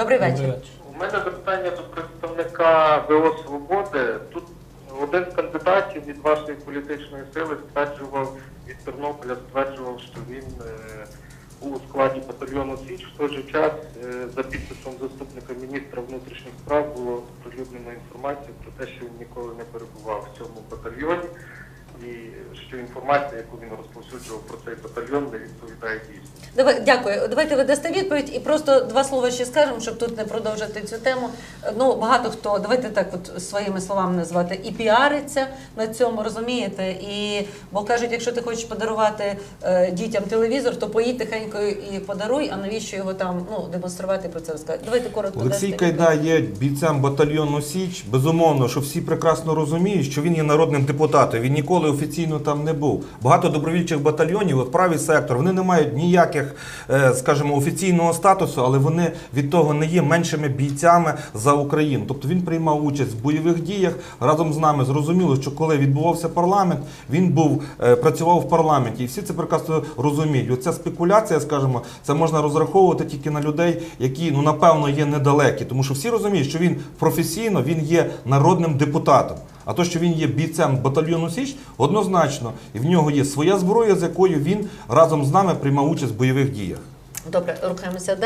Добрий вечір. У мене запитання до представника ВО Свободи. Тут один з кандидатів від вашої політичної сили стверджував від Тернополя, стверджував, що він е, у складі батальйону Січ. В той же час е, за підписом заступника міністра внутрішніх справ було оприлюднено інформацію про те, що він ніколи не перебував в цьому батальйоні. І що інформація, яку він розповсюджував про цей батальйон, не відповідає дійсності. Давай, дякую. Давайте ви дасте відповідь і просто два слова ще скажемо, щоб тут не продовжити цю тему. Ну багато хто давайте так, от своїми словами назвати, і піариться на цьому, розумієте? І бо кажуть, якщо ти хочеш подарувати е, дітям телевізор, то поїдь тихенько і подаруй. А навіщо його там ну демонструвати про це розказати? Давайте коротко. Олексій Кайда є бійцем батальйону Січ. Безумовно, що всі прекрасно розуміють, що він є народним депутатом. Він ніколи офіційно там не був. Багато добровільчих батальйонів, от правий сектор, вони не мають ніяких, е, скажімо, офіційного статусу, але вони від того не є меншими бійцями за Україну. Тобто він приймав участь в бойових діях разом з нами. Зрозуміло, що коли відбувався парламент, він був е, працював в парламенті, і всі це прекрасно розуміють. Оця спекуляція, скажімо, це можна розраховувати тільки на людей, які ну напевно є недалекі, тому що всі розуміють, що він професійно він є народним депутатом. А то, що він є бійцем батальйону Січ, однозначно, і в нього є своя зброя, з якою він разом з нами приймав участь в бойових діях. Добре, рухаємося далі.